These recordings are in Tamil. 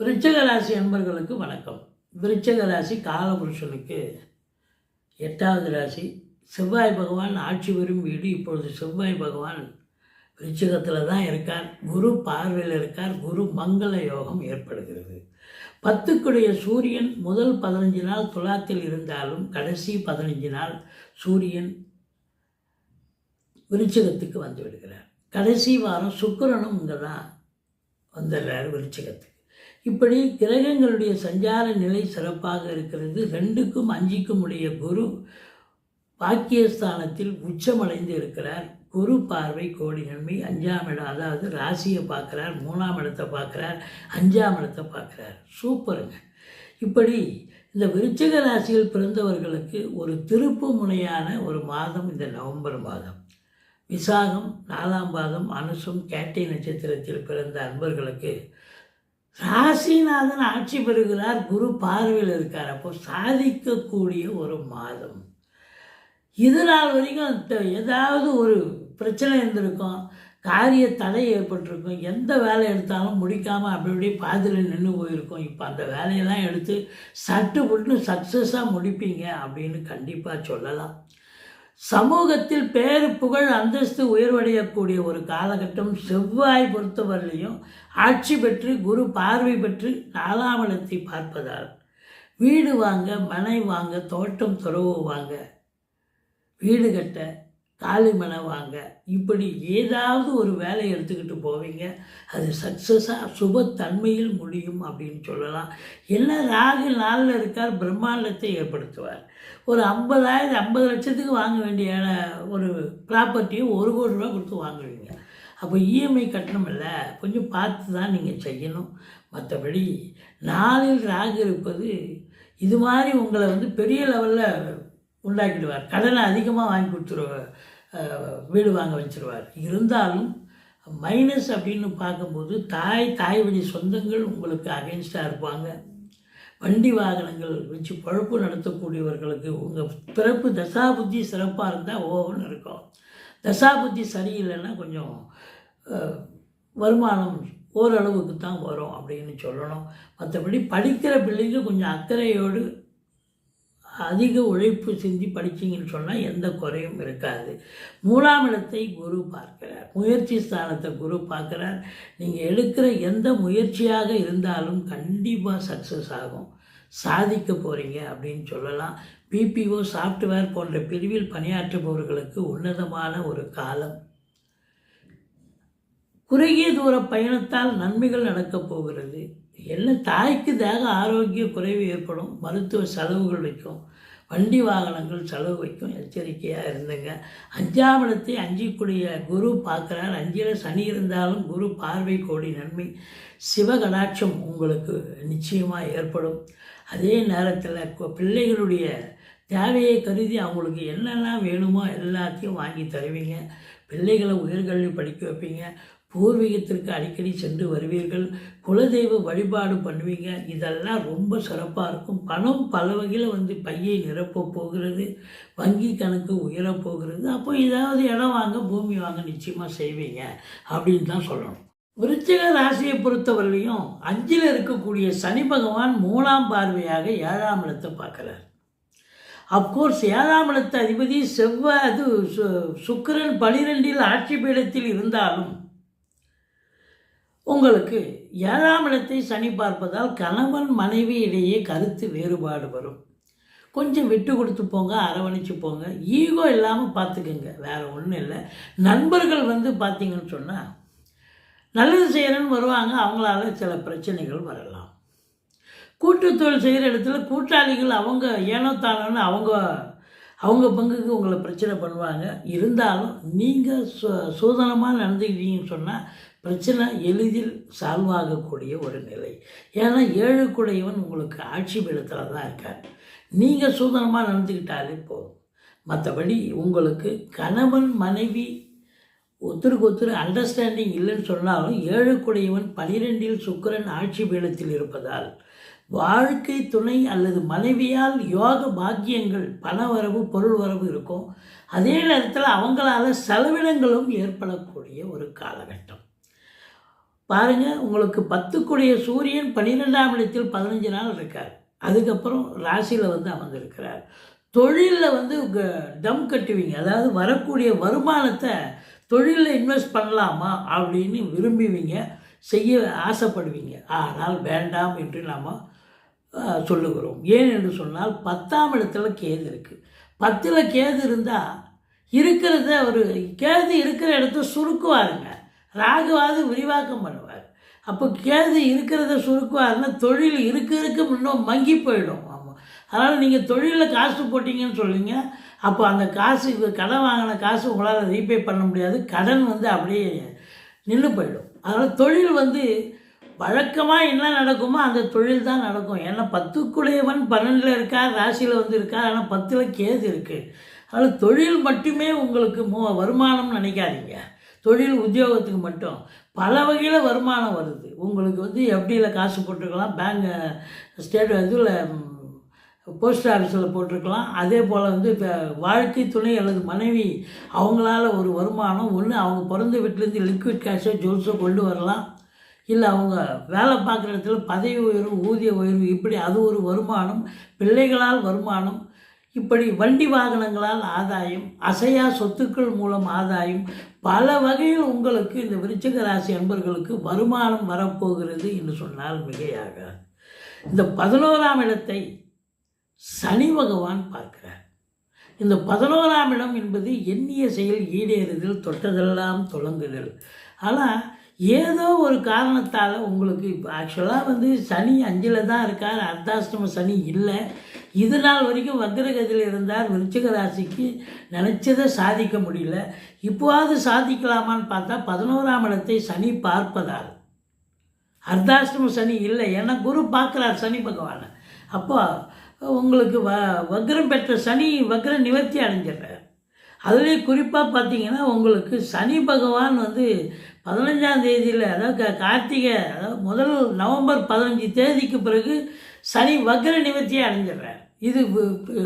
விருச்சக ராசி அன்பர்களுக்கு வணக்கம். விருச்சக ராசி காலபுருஷனுக்கு எட்டாவது ராசி. செவ்வாய் பகவான் ஆட்சி பெறும் வீடு. இப்பொழுது செவ்வாய் பகவான் விருச்சகத்தில் தான் இருக்கார். குரு பார்வையில் இருக்கார். குரு மங்கள யோகம் ஏற்படுகிறது. பத்துக்குடைய சூரியன் முதல் பதினஞ்சு நாள் துலாத்தில் இருந்தாலும் கடைசி பதினஞ்சு நாள் சூரியன் விருச்சகத்துக்கு வந்து விடுகிறார். கடைசி வாரம் சுக்கிரனும் இங்கே தான் வந்துடுறார் விருச்சகத்துக்கு. இப்படி கிரகங்களுடைய சஞ்சார நிலை சிறப்பாக இருக்கிறது. ரெண்டுக்கும் அஞ்சுக்கும் உடைய குரு பாக்கியஸ்தானத்தில் உச்சமடைந்து இருக்கிறார். குரு பார்வை கோடி நன்மை அஞ்சாம் இடம் அதாவது ராசியை பார்க்குறார் மூணாம் இடத்தை பார்க்குறார் அஞ்சாம் இடத்தை பார்க்குறார். சூப்பருங்க. இப்படி இந்த விருச்சிக ராசியில் பிறந்தவர்களுக்கு ஒரு திருப்பு முனையான ஒரு மாதம் இந்த நவம்பர் மாதம். விசாகம் நாலாம் பாதம் அனுசம் கேட்டை நட்சத்திரத்தில் பிறந்த அன்பர்களுக்கு ராசிநாதன் ஆட்சி பெறுகிறார் குரு பார்வையில் இருக்கார். அப்போ சாதிக்கக்கூடிய ஒரு மாதம். இது நாள் வரைக்கும் ஏதாவது ஒரு பிரச்சனை இருந்திருக்கும் காரிய தடை ஏற்பட்டிருக்கும் எந்த வேலை எடுத்தாலும் முடிக்காமல் அப்படி அப்படியே பாதியில் நின்று போயிருக்கும். இப்போ அந்த வேலையெல்லாம் எடுத்து சட்டு புட்டு சக்ஸஸாக முடிப்பீங்க அப்படின்னு கண்டிப்பாக சொல்லலாம். சமூகத்தில் பேரு புகழ் அந்தஸ்து உயர்வடையக்கூடிய ஒரு காலகட்டம் செவ்வாய் பொறுத்தவரையிலையும் ஆட்சி பெற்று குரு பார்வை பெற்று நாலாம் இடத்தை பார்ப்பதால் வீடு வாங்க மனை வாங்க தோட்டம் துறவு வாங்க வீடு கட்ட காலி வாங்க இப்படி ஏதாவது ஒரு வேலையை எடுத்துக்கிட்டு போவீங்க. அது சக்ஸஸாக சுபத்தன்மையில் முடியும் அப்படின்னு சொல்லலாம். என்ன ராகு நாளில் இருக்கார் பிரம்மாண்டத்தை ஏற்படுத்துவார். ஒரு ஐம்பதாயிரம் ஐம்பது லட்சத்துக்கு வாங்க வேண்டிய ஒரு ப்ராப்பர்ட்டியை ஒரு கோடி ரூபா கொடுத்து வாங்குவீங்க. அப்போ இஎம்ஐ கட்டணம் இல்லை. கொஞ்சம் பார்த்து தான் நீங்கள் செய்யணும். மற்றபடி நாளில் ராகு இருப்பது இது மாதிரி உங்களை வந்து பெரிய லெவலில் உண்டாக்கிடுவார் கடனை அதிகமாக வாங்கி கொடுத்துருவார் வீடு வாங்க வச்சுருவார். இருந்தாலும் மைனஸ் அப்படின்னு பார்க்கும்போது தாய் தாய் வழி சொந்தங்கள் உங்களுக்கு அகென்ஸ்டாக இருப்பாங்க. வண்டி வாகனங்கள் வச்சு பழப்பு நடத்தக்கூடியவர்களுக்கு உங்கள் பிறப்பு தசாபுத்தி சிறப்பாக இருந்தால் ஓவன் இருக்கும். தசாபுத்தி சரியில்லைன்னா கொஞ்சம் வருமானம் ஓரளவுக்கு தான் வரும் அப்படின்னு சொல்லணும். மற்றபடி படிக்கிற பிள்ளைங்க கொஞ்சம் அக்கறையோடு அதிக உழைப்பு செஞ்சு படிச்சீங்கன்னு சொன்னால் எந்த குறையும் இருக்காது. மூணாம் இடத்தை குரு பார்க்கிறார். முயற்சி ஸ்தானத்தை குரு பார்க்குறார். நீங்கள் எடுக்கிற எந்த முயற்சியாக இருந்தாலும் கண்டிப்பாக சக்ஸஸ் ஆகும். சாதிக்க போகிறீங்க அப்படின்னு சொல்லலாம். பிபிஓ சாஃப்ட்வேர் போன்ற பிரிவில் பணியாற்றுபவர்களுக்கு உன்னதமான ஒரு காலம். குறுகிய தூர பயணத்தால் நன்மைகள் நடக்கப் போகிறது. என்ன தாய்க்கு தேக ஆரோக்கிய குறைவு ஏற்படும். மருத்துவ செலவுகள் வைக்கும். வண்டி வாகனங்கள் செலவு வைக்கும். எச்சரிக்கையாக இருந்துங்க. அஞ்சாம் இடத்தை அஞ்சிக்கூடிய குரு பார்க்குறார். அஞ்சில் சனி இருந்தாலும் குரு பார்வை கோடி நன்மை. சிவகடாட்சம் உங்களுக்கு நிச்சயமாக ஏற்படும். அதே நேரத்தில் பிள்ளைகளுடைய தேவையை கருதி அவங்களுக்கு என்னெல்லாம் வேணுமோ எல்லாத்தையும் வாங்கி தருவீங்க. பிள்ளைகளை உயர்கல்வி படிக்க வைப்பீங்க. பூர்வீகத்திற்கு அடிக்கடி சென்று வருவீர்கள். குலதெய்வ வழிபாடு பண்ணுவீங்க. இதெல்லாம் ரொம்ப சிறப்பாக இருக்கும். பணம் பல வகையில் வந்து பையை நிரப்பப் போகிறது. வங்கி கணக்கு உயரப் போகிறது. அப்போ ஏதாவது இடம் வாங்க பூமி வாங்க நிச்சயமாக செய்வீங்க அப்படின்னு தான் சொல்லணும். விருச்சிக ராசியை பொறுத்தவரையிலையும் அஞ்சில் இருக்கக்கூடிய சனி பகவான் மூணாம் பார்வையாக ஏழாம் இடத்தை பார்க்குறார். அப்கோர்ஸ் ஏழாம் இடத்த அதிபதி செவ்வாய் அது சு- சுக்கிரன் பனிரெண்டில் ஆட்சி பீடத்தில் இருந்தாலும் உங்களுக்கு ஏழாம் இடத்தை சனி பார்ப்பதால் கணவன் மனைவி இடையே கருத்து வேறுபாடு வரும். கொஞ்சம் விட்டு கொடுத்து போங்க அரவணைச்சு போங்க. ஈகோ இல்லாமல் பார்த்துக்குங்க வேறு ஒன்றும் இல்லை. நண்பர்கள் வந்து பார்த்தீங்கன்னு சொன்னால் நல்லது செய்கிறேன்னு வருவாங்க அவங்களால சில பிரச்சனைகள் வரலாம். கூட்டுத்தொழில் செய்கிற இடத்துல கூட்டாளிகள் அவங்க ஏனோ தானோன்னு அவங்க அவங்க பங்குக்கு உங்களை பிரச்சனை பண்ணுவாங்க. இருந்தாலும் நீங்கள் சு சூதனமாக நடந்துக்கிட்டீங்கன்னு சொன்னால் பிரச்சனை எளிதில் சால்வ் ஆகக்கூடிய ஒரு நிலை. ஏன்னா ஏழுக்குடையவன் உங்களுக்கு ஆட்சி பீடத்தில் தான் இருக்கார். நீங்கள் சுதந்திரமாக நடந்துக்கிட்டாலே போதும். மற்றபடி உங்களுக்கு கணவன் மனைவி ஒத்தருக்கு ஒத்தர் அண்டர்ஸ்டாண்டிங் இல்லைன்னு சொன்னாலும் ஏழுக்குடையவன் பனிரெண்டில் சுக்கிரன் ஆட்சி பீடத்தில் இருப்பதால் வாழ்க்கை துணை அல்லது மனைவியால் யோக பாக்கியங்கள் பண வரவு பொருள் வரவு இருக்கும். அதே நேரத்தில் அவங்களால செலவினங்களும் ஏற்படக்கூடிய ஒரு காலகட்டம். பாருங்கள் உங்களுக்கு பத்துக்குடைய சூரியன் பன்னிரெண்டாம் இடத்தில் பதினஞ்சு நாள் இருக்கார். அதுக்கப்புறம் ராசியில் வந்து அமர்ந்திருக்கிறார் தொழிலில் வந்து க- டம் கட்டுவீங்க. அதாவது வரக்கூடிய வருமானத்தை தொழிலில் இன்வெஸ்ட் பண்ணலாமா அப்படின்னு விரும்புவீங்க செய்ய ஆசைப்படுவீங்க. ஆனால் வேண்டாம் என்று நாம் சொல்லுகிறோம். ஏன் என்று சொன்னால் பத்தாம் இடத்துல கேது இருக்குது பத்தில் கேது இருந்தால் இருக்கிறத ஒரு கேது இருக்கிற இடத்த சுருக்குவாருங்க. ராகுவாவது விரிவாக்கம் பண்ணுவார். அப்போ கேது இருக்கிறத சுருக்குவாருன்னா தொழில் இருக்க இருக்க இன்னும் மங்கி போயிடும். ஆமாம் அதனால் நீங்கள் தொழிலில் காசு போட்டிங்கன்னு சொல்லுவீங்க அப்போ அந்த காசு கடன் வாங்கின காசு உங்களால் ரீபே பண்ண முடியாது. கடன் வந்து அப்படியே நின்று போயிடும். அதனால் தொழில் வந்து வழக்கமாக என்ன நடக்குமோ அந்த தொழில் தான் நடக்கும். ஏன்னா பத்துக்குடையவன் பன்னெண்டில் இருக்கார் ராசியில் வந்து இருக்கார். ஆனால் பத்தில் கேது இருக்குது அதனால் தொழில் மட்டுமே உங்களுக்கு மோ வருமானம்னு நினைக்காதீங்க. தொழில் உத்தியோகத்துக்கு மட்டும். பல வகையில் வருமானம் வருது. உங்களுக்கு வந்து எஃப்டியில் காசு போட்டிருக்கலாம். பேங்க் ஸ்டேட் இதில் போஸ்ட் ஆஃபீஸில் போட்டிருக்கலாம். அதே போல் வந்து இப்போ வாழ்க்கை துணை அல்லது மனைவி அவங்களால ஒரு வருமானம் ஒன்று அவங்க பிறந்த வீட்டிலேருந்து லிக்விட் கேஷோ ஜுவல்ஸோ கொண்டு வரலாம். இல்லை அவங்க வேலை பார்க்குற இடத்துல பதவி உயர்வு ஊதிய உயர்வு இப்படி அது ஒரு வருமானம். பிள்ளைகளால் வருமானம். இப்படி வண்டி வாகனங்களால் ஆதாயம் அசையா சொத்துக்கள் மூலம் ஆதாயம் பல வகையில் உங்களுக்கு இந்த விருச்சிக ராசி அன்பர்களுக்கு வருமானம் வரப்போகிறது என்று சொன்னால் மிகையாக இந்த பதினோராம் இடத்தை சனி பகவான் பார்க்கிறார். இந்த பதினோராம் இடம் என்பது எண்ணிய செயல் ஈடேறுதல் தொட்டதெல்லாம் தொடங்குதல். ஆனால் ஏதோ ஒரு காரணத்தால் உங்களுக்கு இப்போ ஆக்சுவலாக வந்து சனி அஞ்சில் தான் இருக்கார் அர்த்தாஷ்டம சனி இல்லை. இது நாள் வரைக்கும் வக்ரகதியில் இருந்தார் விருச்சிக ராசிக்கு நினச்சதை சாதிக்க முடியல. இப்போவாவது சாதிக்கலாமான்னு பார்த்தா பதினோராம் இடத்தை சனி பார்ப்பதால். அர்த்தாஷ்டம சனி இல்லை. ஏன்னா குரு பார்க்குறார் சனி பகவானை. அப்போ உங்களுக்கு வ வக்ரம் பெற்ற சனி வக்ரம் நிவர்த்தி அடைஞ்சிடுறார். அதுலேயும் குறிப்பாக பார்த்தீங்கன்னா உங்களுக்கு சனி பகவான் வந்து பதினஞ்சாம் தேதியில் அதாவது கார்த்திகை அதாவது முதல் நவம்பர் பதினஞ்சு தேதிக்கு பிறகு சனி வக்ர நிவர்த்தியை அடைஞ்சிடுறார். இது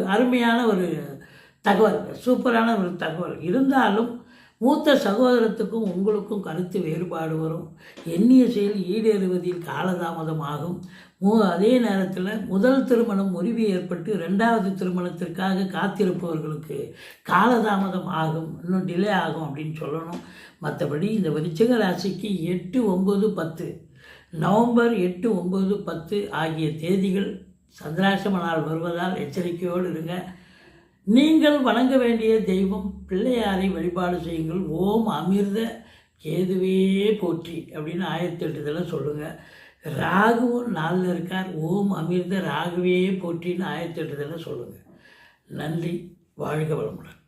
அருமையான ஒரு தகவல் சூப்பரான ஒரு தகவல். இருந்தாலும் மூத்த சகோதரத்துக்கும் உங்களுக்கும் கருத்து வேறுபாடு வரும். எண்ணிய செயல் ஈடேறுவதில் காலதாமதமாகும். மூ அதே நேரத்தில் முதல் திருமணம் முறிவு ஏற்பட்டு ரெண்டாவது திருமணத்திற்காக காத்திருப்பவர்களுக்கு காலதாமதம் ஆகும் இன்னும் டிலே ஆகும் அப்படின்னு சொல்லணும். மற்றபடி இந்த விருச்சிக ராசிக்கு எட்டு ஒம்பது பத்து நவம்பர் எட்டு ஒம்பது பத்து ஆகிய தேதிகள் சந்திராசிரம நாள் வருவதால் எச்சரிக்கையோடு இருங்க. நீங்கள் வணங்க வேண்டிய தெய்வம் பிள்ளையாரை வழிபாடு செய்யுங்கள். ஓம் அமிர்த கேதுவே போற்றி அப்படின்னு ஆயிரத்தி எட்டு சொல்லுங்கள் ராகுவும் நாளில் இருக்கார். ஓம் அமிர்த ராகுவே போற்றின்னு ஆயிரத்தி எட்டு சொல்லுங்கள் நன்றி. வாழ்க வளமுடன்.